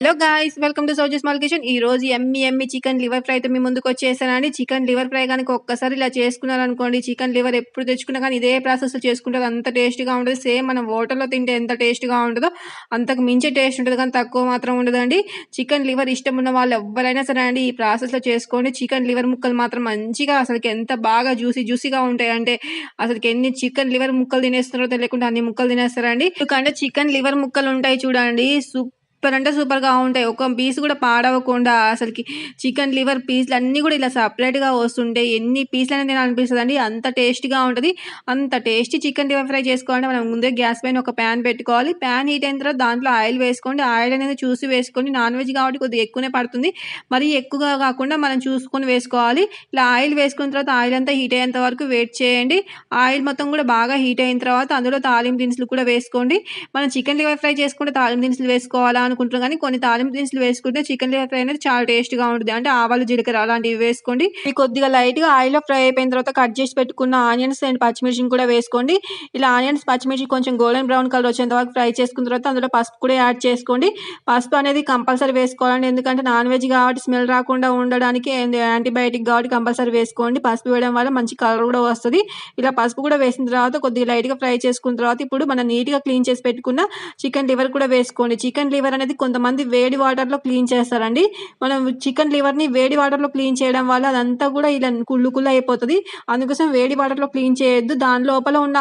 Hello guys welcome to Souji small kitchen ఈ రోజు ఎమ్మి ఎమ్మి chicken liver ఫ్రైతో మీ ముందుకు వచ్చేసానండి చికెన్ లివర్ ఫ్రై కనుక ఒక్కసారి ఇలా చేసుకున్నారనుకోండి చికెన్ లివర్ ఎప్పుడు తెచ్చుకున్నా కానీ ఇదే ప్రాసెస్లో చేసుకుంటారు. అంత టేస్ట్గా ఉంటుంది సేమ్ మనం హోటల్లో తింటే ఎంత టేస్ట్గా ఉంటుందో అంతకు మించి టేస్ట్ ఉంటుంది కానీ తక్కువ మాత్రం ఉండదండి. చికెన్ లివర్ ఇష్టం ఉన్న వాళ్ళు ఎవరైనా సరే అండి ఈ ప్రాసెస్లో చేసుకోండి. చికెన్ లివర్ ముక్కలు మాత్రం మంచిగా అసలుకి ఎంత బాగా జ్యూసీ జ్యూసీగా ఉంటాయి అంటే అసలుకి ఎన్ని చికెన్ లివర్ ముక్కలు తినేస్తున్నారో తెలియకుండా అన్ని ముక్కలు తినేస్తారండి. ఎందుకంటే చికెన్ లివర్ ముక్కలు ఉంటాయి చూడండి. సూప్ సూపర్ అంటే సూపర్గా ఉంటాయి. ఒక పీస్ కూడా పాడవకుండా అసలుకి చికెన్ లివర్ పీస్లు అన్నీ కూడా ఇలా సపరేట్గా వస్తుంటాయి ఎన్ని పీస్లు అనేది నేను అనిపిస్తుంది అండి అంత టేస్ట్గా ఉంటుంది. అంత టేస్టీ చికెన్ లివర్ ఫ్రై చేసుకోవాలంటే మనం ముందే గ్యాస్ పైన ఒక ప్యాన్ పెట్టుకోవాలి. ప్యాన్ హీట్ అయిన తర్వాత దాంట్లో ఆయిల్ వేసుకోండి. ఆయిల్ అనేది చూసి వేసుకోండి. నాన్ వెజ్ కాబట్టి కొద్దిగా ఎక్కువనే పడుతుంది. మరి ఎక్కువగా కాకుండా మనం చూసుకొని వేసుకోవాలి. ఇలా ఆయిల్ వేసుకున్న తర్వాత ఆయిల్ అంతా హీట్ అయ్యేంత వరకు వెయిట్ చేయండి. ఆయిల్ మొత్తం కూడా బాగా హీట్ అయిన తర్వాత అందులో తాలింపు దినుసులు కూడా వేసుకోండి. మనం చికెన్ లివర్ ఫ్రై చేసుకుంటే తాలింపు దినుసులు వేసుకోవాలా అనుకుంటున్నాం కానీ కొన్ని తాలింపు దినుసులు వేసుకుంటే చికెన్ లివర్ ఫ్రై అనేది చాలా టేస్ట్గా ఉంటుంది. అంటే ఆవాలు జీలకర్ర అలాంటివి వేసుకోండి. ఇది కొద్దిగా లైట్గా ఆయిల్లో ఫ్రై అయిపోయిన తర్వాత కట్ చేసి పెట్టుకున్న ఆనియన్స్ అండ్ పచ్చిమిర్చిని కూడా వేసుకోండి. ఇలా ఆనియన్స్ పచ్చిమిర్చి కొంచెం గోల్డెన్ బ్రౌన్ కలర్ వచ్చేంత వరకు ఫ్రై చేసుకున్న తర్వాత అందులో పసుపు కూడా యాడ్ చేసుకోండి. పసుపు అనేది కంపల్సరీ వేసుకోవాలండి. ఎందుకంటే నాన్ వెజ్ కాబట్టి స్మెల్ రాకుండా ఉండడానికి యాంటీబయాటిక్ కాబట్టి కంపల్సరీ వేసుకోండి. పసుపు వేయడం వల్ల మంచి కలర్ కూడా వస్తుంది. ఇలా పసుపు కూడా వేసిన తర్వాత కొద్దిగా లైట్గా ఫ్రై చేసుకున్న తర్వాత ఇప్పుడు మనం నీట్గా క్లీన్ చేసి పెట్టుకున్న చికెన్ లివర్ కూడా వేసుకోండి. చికెన్ లివర్ అనేది కొంతమంది వేడి వాటర్లో క్లీన్ చేస్తారండి. మనం చికెన్ లివర్ని వేడి వాటర్లో క్లీన్ చేయడం వల్ల అదంతా కూడా ఇలా కుళ్ళు కుళ్ళు అయిపోతుంది. అందుకోసం వేడి వాటర్లో క్లీన్ చేయొద్దు. దాని లోపల ఉన్న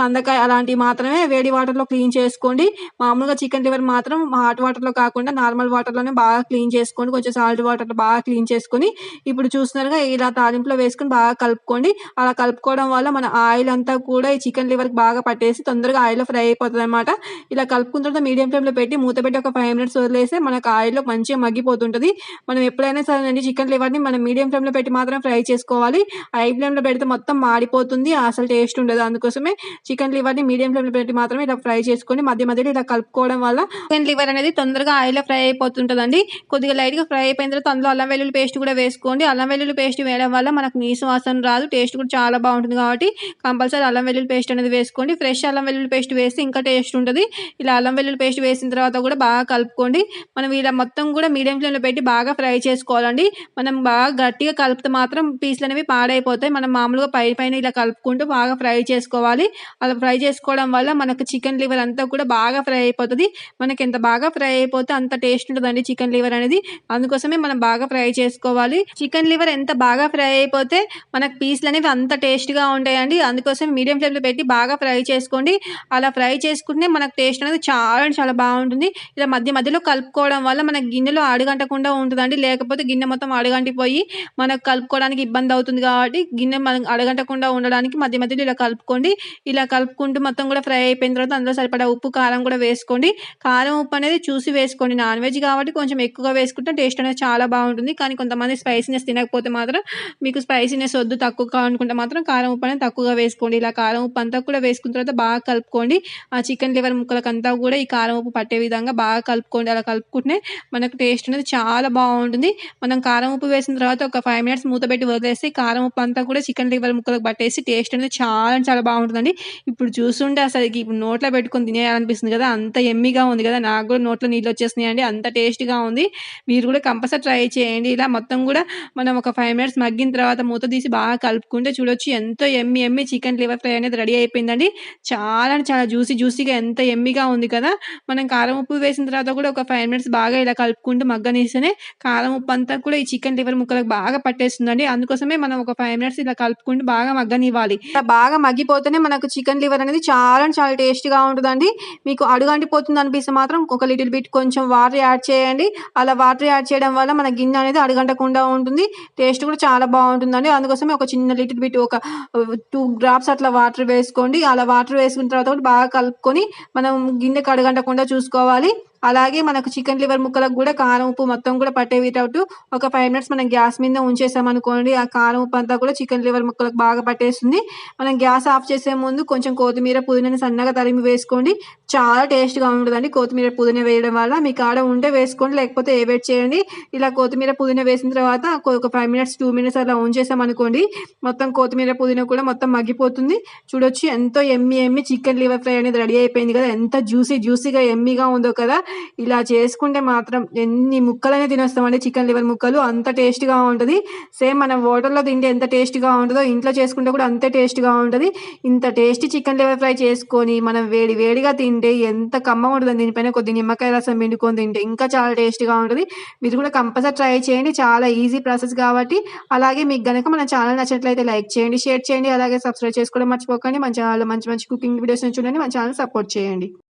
కందకాయ అలాంటివి మాత్రమే వేడి వాటర్లో క్లీన్ చేసుకోండి. మామూలుగా చికెన్ లివర్ మాత్రం హాట్ వాటర్లో కాకుండా నార్మల్ వాటర్లోనే బాగా క్లీన్ చేసుకోండి కొంచెం సాల్ట్ వాటర్లో బాగా క్లీన్ చేసుకొని ఇప్పుడు చూస్తున్నారుగా ఇలా తాలింపులో వేసుకొని బాగా కలుపుకోండి. అలా కలుపుకోవడం వల్ల మన ఆయిల్ అంతా కూడా ఈ చికెన్ లివర్కి బాగా పట్టేసి తొందరగా ఆయిల్లో ఫ్రై అయిపోతుంది అనమాట ఇలా కలుపుకున్న తర్వాత మీడియం ఫ్లేమ్లో పెట్టి మూత పెట్టి ఒక ఫైవ్ మినిట్స్ వదిలేస్తే మనకు ఆయిల్లో మంచిగా మగ్గిపోతుంటుంది. మనం ఎప్పుడైనా సరే అండి చికెన్ లివర్ని మనం మీడియం ఫ్లేమ్లో పెట్టి మాత్రం ఫ్రై చేసుకోవాలి. హై ఫ్లేమ్లో పెడితే మొత్తం మాడిపోతుంది అసలు టేస్ట్ ఉండదు. అందుకోసమే చికెన్ లివర్ని మీడియం ఫ్లేమ్లో పెట్టి మాత్రమే ఇలా ఫ్రై చేసుకొని మధ్య మధ్యలో ఇలా కలుపుకోవడం వల్ల చికెన్ లివర్ అనేది తొందరగా ఆయిల్లో ఫ్రై అయిపోతుంటుందండి. కొద్దిగా లైట్గా ఫ్రై అయిపోయిన తర్వాత అందులో అల్లం వెల్లుల్లి పేస్ట్ కూడా వేసుకోండి. అల్లం వెల్లుల్లి పేస్ట్ వేయడం వల్ల మనకు నీసు వాసన రాదు టేస్ట్ కూడా చాలా బాగుంటుంది కాబట్టి కంపల్సరీ అల్లం వెల్లుల్లి పేస్ట్ అనేది వేసుకోండి. ఫ్రెష్ అల్లం వెల్లుల్లి పేస్ట్ వేస్తే ఇంకా టేస్ట్ ఉంటుంది ఇలా అల్లం వెల్లుల్లి పేస్ట్ వేసిన తర్వాత కూడా బాగా కలుపుకోండి. మనం ఇలా మొత్తం కూడా మీడియం ఫ్లేమ్లో పెట్టి బాగా ఫ్రై చేసుకోవాలండి. మనం బాగా గట్టిగా కలిపితే మాత్రం పీసులు అనేవి పాడైపోతాయి. మనం మామూలుగా పై పైన ఇలా కలుపుకుంటూ బాగా ఫ్రై చేసుకోవాలి. అలా ఫ్రై చేసుకోవడం వల్ల మనకు చికెన్ లివర్ అంతా కూడా బాగా ఫ్రై అయిపోతుంది. మనకి ఎంత బాగా ఫ్రై అయిపోతే అంత టేస్ట్ ఉంటుందండి చికెన్ లివర్ అనేది. అందుకోసమే మనం బాగా ఫ్రై చేసుకోవాలి. చికెన్ లివర్ ఎంత బాగా ఫ్రై అయిపోతే మనకు పీసులు అనేవి అంత టేస్ట్గా ఉంటాయండి. అందుకోసం మీడియం ఫ్లేమ్లో పెట్టి బాగా ఫ్రై చేసుకోండి. అలా ఫ్రై చేసుకుంటే మనకు టేస్ట్ అనేది చాలా చాలా బాగుంటుంది. ఇలా మధ్య మధ్యలో కలుపుకోవడం వల్ల మన గిన్నెలో అడుగంటకుండా ఉంటుందండి. లేకపోతే గిన్నె మొత్తం అడుగంటిపోయి మనకు కలుపుకోవడానికి ఇబ్బంది అవుతుంది కాబట్టి గిన్నె మనం అడగంటకుండా ఉండడానికి మధ్య మధ్యలో ఇలా కలుపుకోండి. ఇలా కలుపుకుంటూ మొత్తం కూడా ఫ్రై అయిపోయిన తర్వాత అందులో సరిపడా ఉప్పు కారం కూడా వేసుకోండి. కారం ఉప్పు అనేది చూసి వేసుకోండి. నాన్ వెజ్ కాబట్టి కొంచెం ఎక్కువగా వేసుకుంటే టేస్ట్ అనేది చాలా బాగుంటుంది. కానీ కొంతమంది స్పైసీనెస్ తినకపోతే మాత్రం మీకు స్పైసీనెస్ వద్దు తక్కువ అనుకుంటే మాత్రం కారం ఉప్పు అనేది తక్కువగా వేసుకోండి. ఇలా కారం ఉప్పు అంతా కూడా వేసుకున్న తర్వాత బాగా కలుపుకోండి. ఆ చికెన్ లివర్ ముక్కలకంతా కూడా ఈ కారం ఉప్పు పట్టే విధంగా బాగా కలుపుకోండి అలా కలుపుకుంటే మనకు టేస్ట్ అనేది చాలా బాగుంటుంది. మనం కారం ఉప్పు వేసిన తర్వాత ఒక ఫైవ్ మినిట్స్ మూత పెట్టి వదిలేసి కారం ఉప్పు అంతా కూడా చికెన్ లివర్ ముక్కలకు పట్టేసి టేస్ట్ అనేది చాలా చాలా బాగుంటుందండి. ఇప్పుడు చూస్తుంటే అసలు ఇప్పుడు నోట్లో పెట్టుకొని తినేయాలనిపిస్తుంది కదా అంత ఎమ్మిగా ఉంది కదా నాకు కూడా నోట్లో నీళ్ళు వచ్చేస్తున్నాయి అండి అంత టేస్ట్గా ఉంది. మీరు కూడా కంపల్సరీ ట్రై చేయండి. ఇలా మొత్తం కూడా మనం ఒక ఫైవ్ మినిట్స్ మగ్గిన తర్వాత మూత తీసి బాగా కలుపుకుంటే చూడొచ్చు ఎంతో yummy yummy chicken liver fry అనేది రెడీ అయిపోయిందండి. చాలా చాలా జ్యూసీ జ్యూసీగా ఎంత ఎమ్మిగా ఉంది కదా మనం కారం ఉప్పు వేసిన తర్వాత కూడా ఒక ఫైవ్ మినిట్స్ బాగా ఇలా కలుపుకుంటూ మగ్గనేస్తేనే కారం ఉప్పు అంతా కూడా ఈ చికెన్ లివర్ ముక్కలకు బాగా పట్టేస్తుందండి. అందుకోసమే మనం ఒక ఫైవ్ మినిట్స్ ఇలా కలుపుకుంటూ బాగా మగ్గనివ్వాలి. ఇలా బాగా మగ్గిపోతేనే మనకు చికెన్ లివర్ అనేది చాలా చాలా టేస్ట్గా ఉంటుందండి. మీకు అడుగంటిపోతుంది అనిపిస్తే మాత్రం ఒక లిటిల్ బిట్ కొంచెం వాటర్ యాడ్ చేయండి. అలా వాటర్ యాడ్ చేయడం వల్ల మన గిన్నె అనేది అడుగంటకుండా ఉంటుంది. టేస్ట్ కూడా చాలా బాగుంటుందండి. అందుకోసమే ఒక చిన్న లిటిల్ బిట్ ఒక uh, టూ డ్రాప్స్ అట్లా వాటర్ వేసుకోండి. అలా వాటర్ వేసుకున్న తర్వాత కూడా బాగా కలుపుకొని మనం గిన్నెకి అడగంటకుండా చూసుకోవాలి. అలాగే మనకు చికెన్ లివర్ ముక్కలకు కూడా కారం ఉప్పు మొత్తం కూడా పట్టే విటౌట్ ఒక ఫైవ్ మినిట్స్ మనం గ్యాస్ మీద ఉంచేసామనుకోండి ఆ కారం ఉప్పు అంతా కూడా చికెన్ లివర్ ముక్కలకు బాగా పట్టేస్తుంది. మనం గ్యాస్ ఆఫ్ చేసే ముందు కొంచెం కొత్తిమీర పుదీనాని సన్నగా తరిమి వేసుకోండి. చాలా టేస్ట్గా ఉంటుందండి కొత్తిమీర పుదీనా వేయడం వల్ల. మీకు ఆడ ఉంటే వేసుకోండి లేకపోతే ఏ వెయిట్ చేయండి. ఇలా కొత్తిమీర పుదీనా వేసిన తర్వాత ఒక ఫైవ్ మినిట్స్ టూ మినిట్స్ అలా ఉంచేసామనుకోండి మొత్తం కొత్తిమీర పుదీనా కూడా మొత్తం మగ్గిపోతుంది. చూడొచ్చు ఎంతో yummy yummy chicken liver fry అనేది రెడీ అయిపోయింది కదా. ఎంత జ్యూసీ జ్యూసీగా ఎమ్మిగా ఉందో కదా. ఇలా చేసుకుంటే మాత్రం ఎన్ని ముక్కలైనా తినేస్తామండి చికెన్ లివర్ ముక్కలు అంత టేస్ట్‌గా ఉంటుంది సేమ్ మనం వాటర్లో తింటే ఎంత టేస్ట్‌గా ఉంటుందో ఇంట్లో చేసుకుంటే కూడా అంతే టేస్ట్‌గా ఉంటుంది ఇంత టేస్టీ చికెన్ లివర్ ఫ్రై చేసుకొని మనం వేడి వేడిగా తింటే ఎంత కమ్మగా ఉంటుందో దీనిపైన కొద్దిగా నిమ్మకాయ రసం పిండుకొని తింటే ఇంకా చాలా టేస్ట్‌గా ఉంటుంది మీరు కూడా కంపల్సరీ ట్రై చేయండి. చాలా ఈజీ ప్రాసెస్ కాబట్టి. అలాగే మీకు గనక మన ఛానల్ నచ్చినట్లయితే లైక్ చేయండి, షేర్ చేయండి. అలాగే సబ్స్క్రైబ్ చేసుకోవడం మర్చిపోకండి. మన ఛానల్‌లో మంచి మంచి కుకింగ్ వీడియోస్ చూడండి. మన ఛానల్ సపోర్ట్ చేయండి.